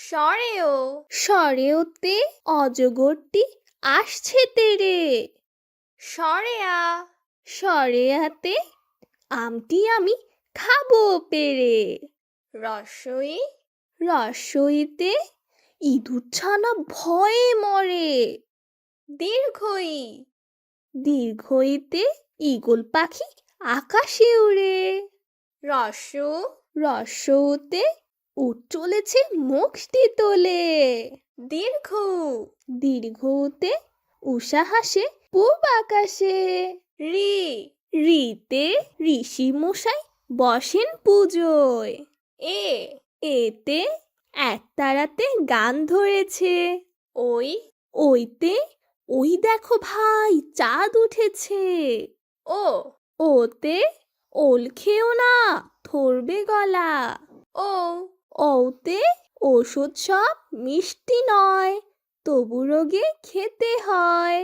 সরেও। সরেওতে অজগরটি আসছে তেরে। সরেয়া। সরেয়াতে আমটি আমি খাব পেরে। রসই? রসইতে ইঁদুর ছানা ভয়ে মরে। দীর্ঘই? দীর্ঘইতে ঈগল পাখি আকাশে উড়ে। রস রসৌতে উঠ চলেছে মুখটি তোলে। দীর্ঘ। দীর্ঘতে উষা হাসে পূব আকাশে। রি। রিতে ঋষি মশাই বসেন পুজোয়। এ। এতে এক তারাতে গান ধরেছে। ওই। ওইতে ওই দেখো ভাই চাঁদ উঠেছে। ও। ওতে ওল খেও না ধরবে গলা। ও। ওতে ওষুধ সব মিষ্টি নয় তবু রোগে খেতে হয়।